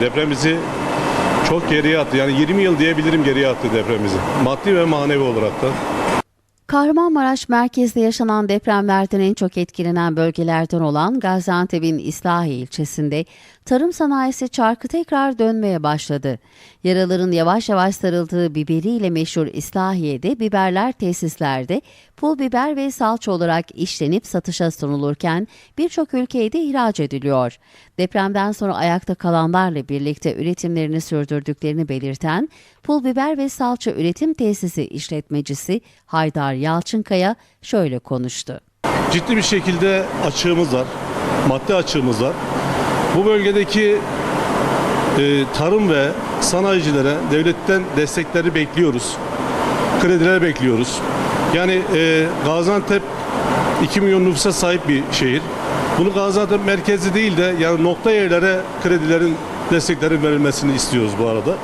Deprem bizi çok geriye attı. Yani 20 yıl diyebilirim geriye attı deprem bizi. Maddi ve manevi olarak da. Kahramanmaraş merkezde yaşanan depremlerden en çok etkilenen bölgelerden olan Gaziantep'in İslahiye ilçesinde tarım sanayisi çarkı tekrar dönmeye başladı. Yaraların yavaş yavaş sarıldığı biberiyle meşhur İslahiye'de biberler tesislerde pul biber ve salça olarak işlenip satışa sunulurken birçok ülkeye de ihraç ediliyor. Depremden sonra ayakta kalanlarla birlikte üretimlerini sürdürdüklerini belirten pul biber ve salça üretim tesisi işletmecisi Haydar Yalçınkaya şöyle konuştu. Ciddi bir şekilde açığımız var. Maddi açığımız var. Bu bölgedeki e, tarım ve sanayicilere devletten destekleri bekliyoruz. Krediler bekliyoruz. Yani e, Gaziantep 2 milyon nüfusa sahip bir şehir. Bunu Gaziantep merkezi değil de yani nokta yerlere kredilerin desteklerin verilmesini istiyoruz bu arada.